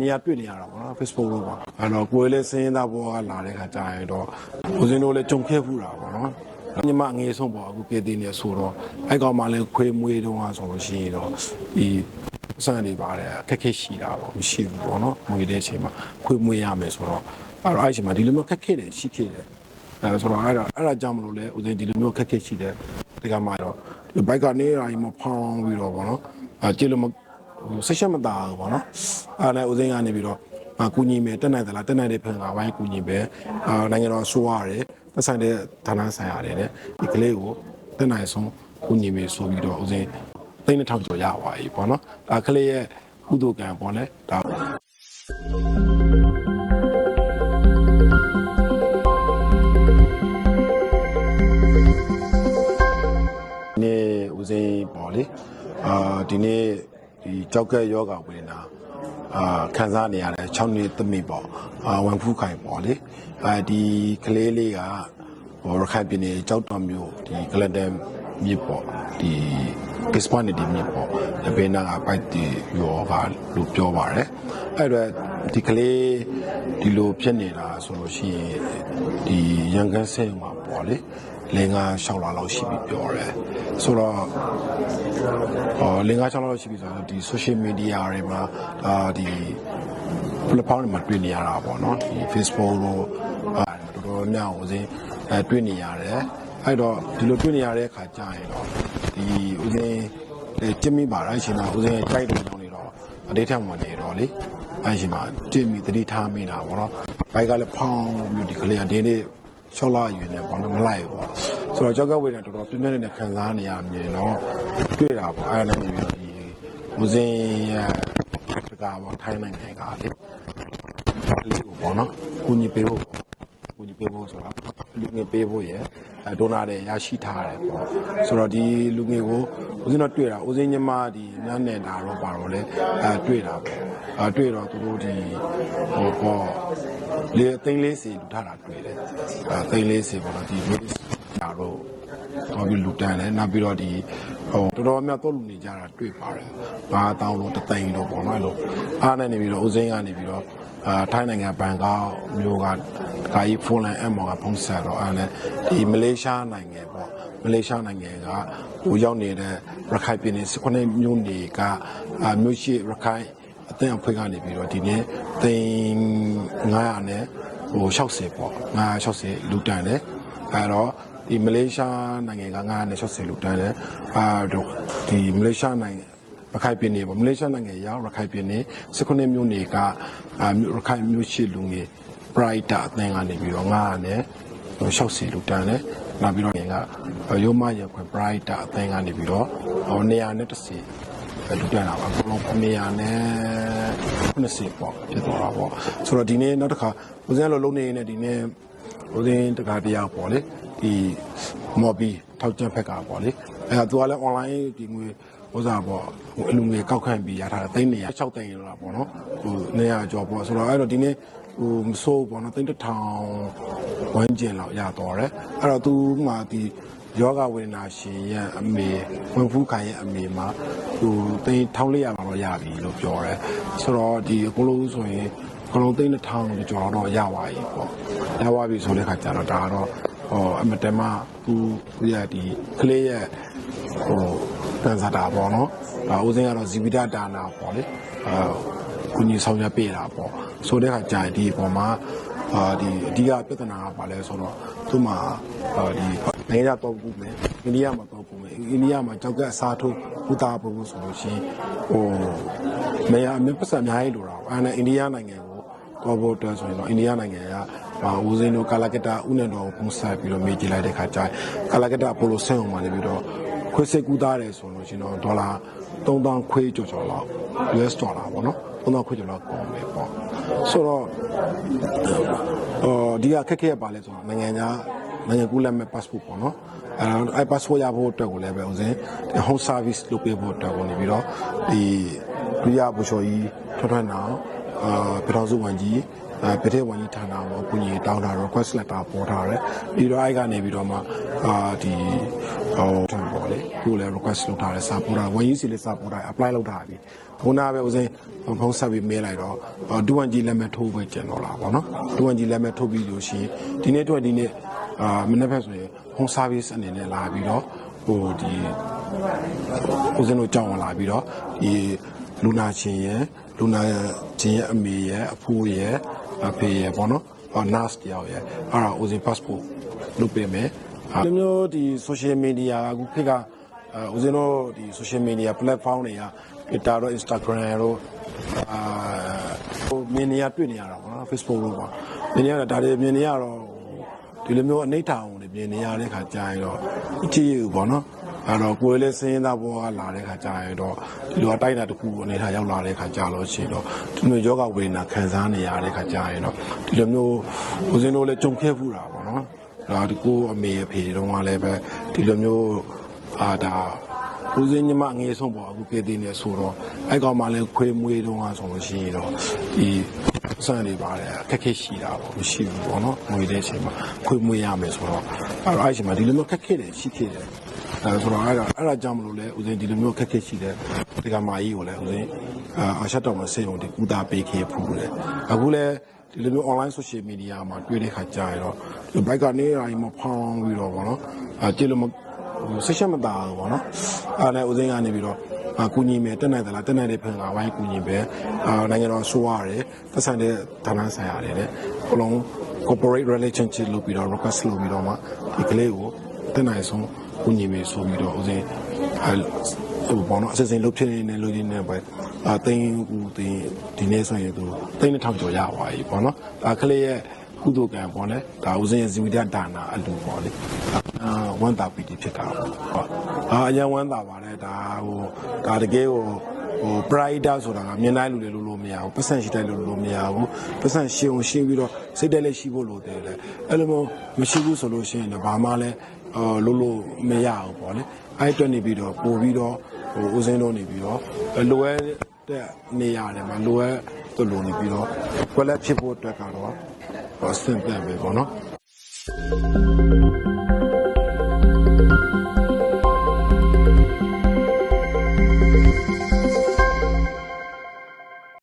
နေရာတွေ့နေရတာပေါ့နော် Facebook လို့ပေါ့အဲ့တော့ကိုယ်လည်းစင်းသားဘောကလာတဲ့ခါကြာရင်တော့ဦးစင်းတို့လည်းကြုံခဲ့ဖူးတာပေါ့နော်ညီမအငယ်ဆုံးပေါ့အခုပြည်သေးနေဆိုတော့အဲ့ကောင်မှလည်းခွေးမွေးတုန်းကဆိုလို့ရှိရင်တော့ဒီစံနေပါတယ်အခက်ခဲရှိတာပေါ့မရှိဘူးပေါ့နော်မွေးတဲ့အချိန်မှာခွေးမွေးရမယ်ဆိုတော့အဲ့တော့အဲ့အချိန်မှာဒီလိုမျိုးခက်ခဲတယ်ရှိခဲ့တယ်အဲဆိုတော့အဲ့ဒါအဲ့ဒါကြောင့်မလို့လဲဦးစင်းဒီလိုမျိုးခက်ခဲရှိတယ်ဒီကမှတော့ဘိုက်ကနေရာကြီးမဖောင်းပြီးတော့ပေါ့နော်အဲကြည့်လို့ မဟိုဆက်ရှက်မသားဘူးပေါ့နော်အားလည်းဦးစင်းကနေပြီးတော့အကူညီမယ်တက်နိုင်သလားတက်နိုင်တဲ့ဖန်ကဝိုင်းကူညီပဲအာနိုင်ငံတော်ဆိုရတယ်သက်ဆိုင်တဲ့ဌာနဆိုင်ရတယ်တဲ့ဒီကလေးကိုတက်နိုင်ဆုံးကူညီမယ်ဆိုပြီးတော့ဦးစင်းသိန်းတစ်ထောင်ကျော်ရပါပြီပေါ့နော်ဒါကလေးရဲ့ကုသိုလ်ကံပေါ့လေဒါဒီနေ့ဦးစိန်ပေါ့လေအာဒီနေ့ ဒီကြောက်ကက်ယောဂဝေဒနာအာခံစားနေရတယ်6နှစ်သမီးပေါ့အာဝန်ဖူးခိုင်ပေါ့လေအာဒီကလေးလေးကဟိုရခိုင်ပြည်နယ်ကြောက်တော်မြို့ဒီကလန်ဒန်မြစ်ပေါ့ဒီကစ္စပန်ဒီမြစ်ပေါ့ဒီဘေးနာကပိုက်တီယောဂလို့ပြောပါတယ်အဲ့တော့ဒီကလေးဒီလိုဖြစ်နေတာဆိုလို့ရှိရင်ဒီရန်ကန်ဆဲမှာပေါ့လေ လင်္ကာ6လလောက်ရှိပြီပြောတယ်ဆိုတော့ဟောလင်္ကာ6လလောက်ရှိပြီဆိုတော့ဒီ social media တွေမှာဒါဒီ platform တွေမှာတွေ့နေရတာပေါ့နော်ဒီ Facebook လို့အာတော်တော်များဦးစင်းအဲတွေ့နေရတယ်အဲ့တော့ဒီလိုတွေ့နေရတဲ့အခါကြာရင်တော့ဒီဦးစင်းအဲကျမိပါလားရှင်နာဦးစင်းကြိုက်တယ်ကြောင့်နေတော့အတိတ်ထက်ဝင်နေတော့လေအဲ့ရှင်မှာတင့်မိတတိထားမိတာပေါ့နော်ဘိုက်ကလည်းဖောင်းပြီးဒီကလေးကဒီနေ့ 6လအရွယ်နဲ့ပေါ့နော်မလိုက်ဘူးပေါ့ဆိုတော့ကြောက်ကဝေးတယ်တော်တော်ပြင်းပြင်းနဲ့ခံစားနေရမြင်တော့တွေ့တာပေါ့အဲ့ဒါနဲ့ပြီးတော့ဒီဦးစင်းရဲ့တကားပေါ့ထိုင်းနိုင်ငံကလေလေးကိုပေါ့နော်ကုညီပေးဖို့ကုညီပေးဖို့ဆိုတော့လူငယ်ပေးဖို့ရယ်အဲဒေါနာတွေရရှိထားတယ်ပေါ့ဆိုတော့ဒီလူငယ်ကိုဦးစင်းတော့တွေ့တာဦးစင်းညီမဒီနန်းနယ်တာတော့ပါတော့လေအဲတွေ့တာပေါ့အဲတွေ့တော့သူတို့ဒီဟိုပေါ့ လေအသိန်းလေးစီလူထားတာတွေ့တယ်အဲသိန်းလေးစီပေါ့နော်ဒီလူတာတော့တော့ပြီးလူတန်းတယ်နောက်ပြီးတော့ဒီဟိုတော်တော်များတော့လူနေကြတာတွေ့ပါတယ်။ဘာတောင်းလို့တသိန်းလို့ပေါ့နော်အဲ့လိုအားနဲ့နေပြီးတော့ဦးစင်းကနေပြီးတော့အာထိုင်းနိုင်ငံဘန်ကောက်မြို့ကကာကြီးဖုန်းလိုင်းအမော်ကဖုန်းဆက်တော့အဲ့နဲ့ဒီမလေးရှားနိုင်ငံပေါ့မလေးရှားနိုင်ငံကဟိုရောက်နေတဲ့ရခိုင်ပြည်နယ်စခွနေမြို့နေကအာမြို့ရှိရခိုင် အသင်းအဖွဲ့ကနေပြီးတော့ဒီနေ့သိန်း900နဲ့ဟို60ပေါ့960လူတန်းတယ်အဲ့တော့ဒီမလေးရှားနိုင်ငံက960လူတန်းတယ်အာတော့ဒီမလေးရှားနိုင်ငံရခိုင်ပြည်နယ်ပေါ့မလေးရှားနိုင်ငံရောက်ရခိုင်ပြည်နယ်စခွနေမြို့နေကအာရခိုင်မြို့ရှိလူငယ် Brighter အသင်းကနေပြီးတော့900နဲ့60လူတန်းတယ်နောက်ပြီးတော့ငင်ကရိုးမရခွင် Brighter အသင်းကနေပြီးတော့ဟို100နဲ့10 လူတန်းတာပါအကုန်လုံး900နဲ့90ပေါ့ဖြစ်သွားတာပေါ့ဆိုတော့ဒီနေ့နောက်တစ်ခါဦးဇင်းလိုလုံးနေနေဒီနေ့ဦးဇင်းတကားတရားပေါ့လေဒီမော်ဘီထောက်ကျန်ဖက်ကပေါ့လေအဲသူကလည်း online ဒီငွေဥစားပေါ့ဟိုအလူငွေကောက်ခံပြီးရထားတာသိန်း100 6သိန်းလောက်ပေါ့နော်ဟို100ကျော်ပေါ့ဆိုတော့အဲ့တော့ဒီနေ့ဟိုမစိုးပေါ့နော်သိန်းတစ်ထောင်ဝန်းကျင်လောက်ရတော့တယ်အဲ့တော့သူမှဒီ ယောဂဝေဒနာရှင်ရဲ့အမေဝင်ဖူးခိုင်ရဲ့အမေမှာဟိုသိန်း1400လောက်တော့ရပြီလို့ပြောတယ်ဆိုတော့ဒီအကုန်လုံးဆိုရင်အကုန်လုံးသိန်းတစ်ထောင်ကျော်တော့ရပါပြီပေါ့ရပါပြီဆိုတဲ့ခါကျတော့ဒါကတော့ဟောအမတမသူသူရဒီကလေးရဲ့ဟိုတန်စာတာပေါ့နော်ဒါဦးစင်းကတော့ဇီဝိဒဒါနာပေါ့လေအာ ကုညီဆောင်ရွက်ပေးတာပေါ့ဆိုတဲ့ခါကျရင်ဒီအပေါ်မှာအာဒီအဓိကပြဿနာကဘာလဲဆိုတော့သူ့မှာအာဒီနိုင်ငံခြားတော့ပူမယ်အိန္ဒိယမှာတော့ပူမယ်အိန္ဒိယမှာကြောက်ကအစားထိုးပူတာပူလို့ဆိုလို့ရှိရင်ဟိုနေရာအမြင့်ပတ်စံအများကြီးလိုတာပေါ့အဲနဲ့အိန္ဒိယနိုင်ငံကိုတော့ဖို့အတွက်ဆိုရင်တော့အိန္ဒိယနိုင်ငံကဟာဦးစင်းတို့ကာလာကတာဥနဲ့တော်ကိုပုံဆက်ပြီးတော့မေးကြည့်လိုက်တဲ့ခါကျရင်ကာလာကတာပိုလိုဆင်းအောင်ပါနေပြီးတော့ ခွေးစိတ်ကူးသားတယ်ဆိုလို့ရှိရင်တော့ဒေါ်လာ3000ခွေးကျော်ကျော်လောက် US ဒေါ်လာပေါ့နော်3000ခွေးကျော်လောက်ပေါမယ်ပေါ့ဆိုတော့အော်ဒီကခက်ခဲပါလဲဆိုတော့နိုင်ငံခြားနိုင်ငံကူးလက်မဲ့ passport ပေါ့နော်အဲအဲ passport ရဖို့အတွက်ကိုလည်းပဲဦးစင်း home service လုပ်ပေးဖို့အတွက်ကိုနေပြီးတော့ဒီဒုရဘူချော်ကြီးထွတ်ထွတ်နောင် အာပြည်တော်စုဝန်ကြီးအဲပြည်ထက်ဝန်ကြီးဌာနကိုအကူအညီတောင်းတာ request letter ပေါ်ထားတယ်ပြီးတော့အဲ့ကနေပြီးတော့မှအာဒီဟိုထံပေါ်လေသူလည်း request လုပ်ထားတယ်စာပေါ်တာဝန်ကြီးစီလည်းစာပေါ်တာ apply လုပ်ထားပြီခုနကပဲဦးစင်းဖုန်းဆက်ပြီးမေးလိုက်တော့အာဒူဝန်ကြီးလက်မှတ်ထိုးပဲကျန်တော့လာပါတော့ဒူဝန်ကြီးလက်မှတ်ထိုးပြီးလို့ရှိရင်ဒီနေ့အတွက်ဒီနေ့အာမနေ့ဖက်ဆိုရင် home service အနေနဲ့လာပြီးတော့ဟိုဒီဦးစင်းတို့ကြောင်းဝင်လာပြီးတော့ဒီ လူနာချင်းရဲ့လူနာချင်းရဲ့အမေရဲ့အဖိုးရဲ့အဖေရဲ့ပေါ့နော်ဟော nurse တယောက်ရဲ့အဲ့ဒါဦးစင်း passport လုပ်ပေးမယ်ဒီမျိုးဒီ social media အခုခေတ်ကအဲဦးစင်းတို့ဒီ social media platform တွေက Twitter တို့ Instagram တို့အာဟိုမြင်နေရတွေ့နေရတာပေါ့နော် Facebook တို့ပေါ့မြင်နေရတာဒါတွေမြင်နေရတော့ဒီလိုမျိုးအနိဋ္ဌာအောင်တွေပြင်နေရတဲ့ခါကြာရင်တော့အကြည့်ရပေါ့နော် အဲ့တော့ကိုယ်လည်းစင်းသားဘောကလာတဲ့ခါကြာရင်တော့ဒီလိုအတိုက်အတာတစ်ခုအနေထားရောက်လာတဲ့ခါကြာလို့ရှိရင်တော့ဒီလိုယောဂဝေဒနာခံစားနေရတဲ့ခါကြာရင်တော့ဒီလိုမျိုးဦးစင်းတို့လည်းကြုံခဲ့ဘူးတာပေါ့နော်ဒါဒီကိုအမေအဖေတုန်းကလည်းပဲဒီလိုမျိုးအာဒါဦးစင်းညီမငယ်ဆုံးပေါ့အခုကေတင်နေဆိုတော့အဲ့ကောင်မှလည်းခွေးမွေးတုန်းကဆိုလို့ရှိရင်တော့ဒီစံနေပါတယ်အခက်ခဲရှိတာပေါ့မရှိဘူးပေါ့နော်ငွေတဲ့အချိန်မှာခွေးမွေးရမယ်ဆိုတော့အဲ့တော့အဲ့အချိန်မှာဒီလိုမျိုးခက်ခဲတယ်ရှိခဲ့တယ် အဲဆိုတော့အဲ့ဒါအဲ့ဒါကြောင့်မလို့လဲဦးစင်းဒီလိုမျိုးခက်ခဲရှိတယ်ဒီကမာကြီးကိုလည်းဦးစင်းအာအရှက်တော်မဆေးုံဒီကူတာပေးခဲ့ဖူးတယ်အခုလည်းဒီလိုမျိုး online social media မှာတွေ့တဲ့ခါကြာရတော့ဒီ bike ကနေရာကြီးမဖောင်းပြီးတော့ဗောနော်အဲကြည့်လို့မဟိုဆက်ချက်မသားဘူးပေါ့နော်အားလည်းဦးစင်းကနေပြီးတော့အကူညီမယ်တက်နိုင်သလားတက်နိုင်တဲ့ဖင်ကဝိုင်းကူညီပဲအာနိုင်ငံတော်ဆိုရတယ်သက်ဆိုင်တဲ့ဌာနဆိုင်ရာတွေလည်းအလုံး corporate relationship လုပ်ပြီးတော့ request လုပ်ပြီးတော့မှဒီကလေးကိုတက်နိုင်ဆုံး ကူညီမယ်ဆိုပြီးတော့ဦးစင်းအဲဟိုပေါ့နော်အစစ်စင်လုပ်ဖြစ်နေလို့ရင်းနေပဲအာတင်းကူတင်းဒီနေ့ဆိုရင်သူတင်းတစ်ထောင်ကျော်ရပါပြီပေါ့နော်ဒါကလေးရဲ့ကုသိုလ်ကံပေါ့လေဒါဦးစင်းရဲ့ဇီဝိတဒါနာအလူပေါ့လေအာဝမ်းတာပီတိဖြစ်တာပေါ့ဟုတ်အာအရင်ဝမ်းတာပါလေဒါဟိုဒါတကယ်ဟိုဟို pride ဆိုတာကမြင်တိုင်းလူတွေလို့လို့မရဘူးပတ်စံရှိတိုင်းလို့လို့မရဘူးပတ်စံရှင်းအောင်ရှင်းပြီးတော့စိတ်တက်လက်ရှိဖို့လိုတယ်လေအဲ့လိုမျိုးမရှိဘူးဆိုလို့ရှိရင်တော့ဘာမှလည်းအော် လို့လို့မရဘူးပေါ့လေအဲ့အတွက်နေပြီးတော့ပို့ပြီးတော့ဟိုဦးစင်းတို့နေပြီးတော့လိုအပ်တဲ့နေရာတွေမှာလိုအပ်သူ့လိုနေပြီးတော့ကွက်လက်ဖြစ်ဖို့အတွက်ကတော့ဟောစင်ပြန်ပဲပေါ့နော်